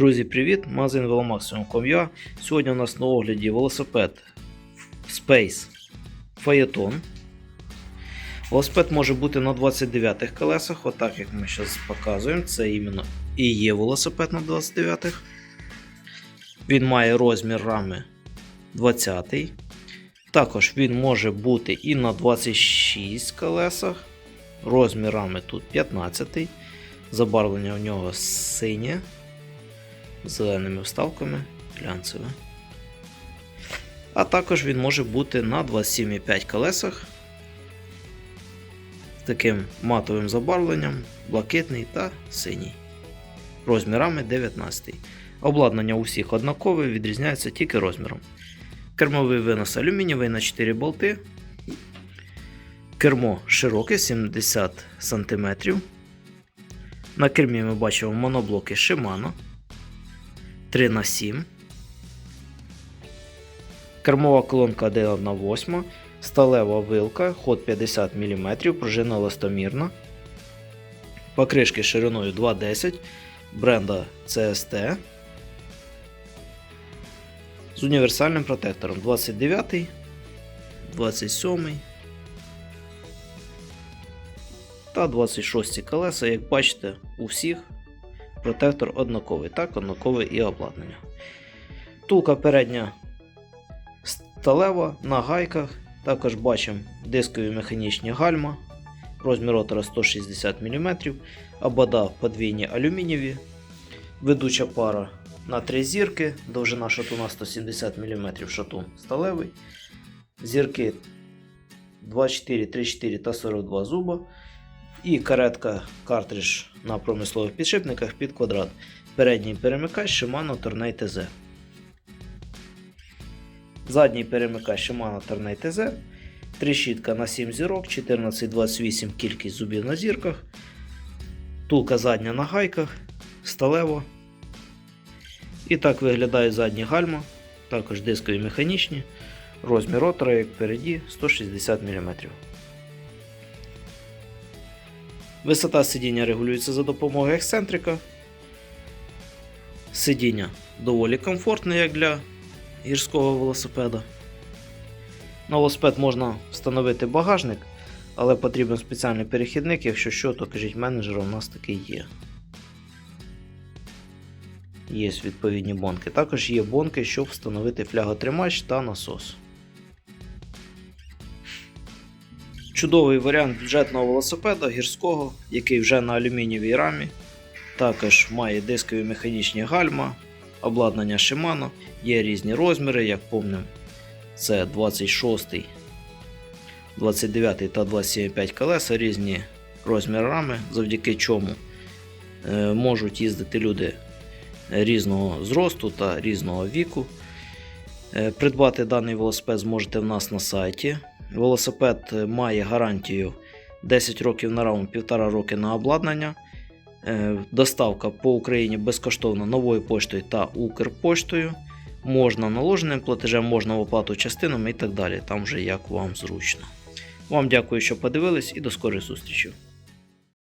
Друзі, привіт! Магазин Velomaximum.com.ua Сьогодні у нас на огляді велосипед Space Phaeton. Велосипед може бути на 29-х колесах, отак як ми зараз показуємо. Це іменно і є велосипед на 29-х. Він має розмір рами 20. Також він може бути і на 26 колесах. Розмір рами тут 15. Забарвлення у нього синє зеленими вставками глянцеве. А також він може бути на 27,5 колесах з таким матовим забарвленням, блакитний та синій. Розмірами 19. Обладнання у всіх однакове, відрізняється тільки розміром. Кермовий винос алюмінієвий на 4 болти. Кермо широке 70 см. На кермі ми бачимо моноблоки Shimano 3 на 7 Кермова колонка 1 на 8 сталева вилка, ход 50 мм, пружина листомірна. Покришки шириною 2,10 бренда CST. З універсальним протектором 29, 27 та 26 колеса, як бачите, у всіх протектор однаковий, так, однакове і обладнання. Тулка передня сталева на гайках. Також бачимо дискові механічні гальма. Розмір ротора 160 мм, обода подвійні алюмінієві. Ведуча пара на 3 зірки, довжина шатуна 170 мм шатун сталевий. Зірки 24, 34 та 42 зуба. І каретка картридж на промислових підшипниках під квадрат. Передній перемикач Shimano Tourney TZ. Задній перемикач Shimano Tourney TZ. Трещітка на 7 зірок, 14-28 кількість зубів на зірках. Тулка задня на гайках, сталево. І так виглядають задні гальма, також дискові механічні. Розмір ротора, як впереді, 160 мм. Висота сидіння регулюється за допомогою ексцентрика. Сидіння доволі комфортне, як для гірського велосипеда. На велосипед можна встановити багажник, але потрібен спеціальний перехідник, якщо що, то кажіть менеджеру, у нас такий є. Є відповідні бонки. Також є бонки, щоб встановити фляготримач та насос. Чудовий варіант бюджетного велосипеда гірського, який вже на алюмінієвій рамі. Також має дискові механічні гальма, обладнання Shimano, є різні розміри, як помним, це 26, 29 та 27,5 колеса, різні розміри рами, завдяки чому е, можуть їздити люди різного зросту та різного віку. Е, Придбати даний велосипед зможете в нас на сайті. Велосипед має гарантію 10 років на раму, 1,5 роки на обладнання. Е, Доставка по Україні безкоштовно новою поштою та Укрпоштою. Можна наложеним платежем, можна в оплату частинами і так далі. Там вже як вам зручно. Вам дякую, що подивились, і до скорих зустрічі.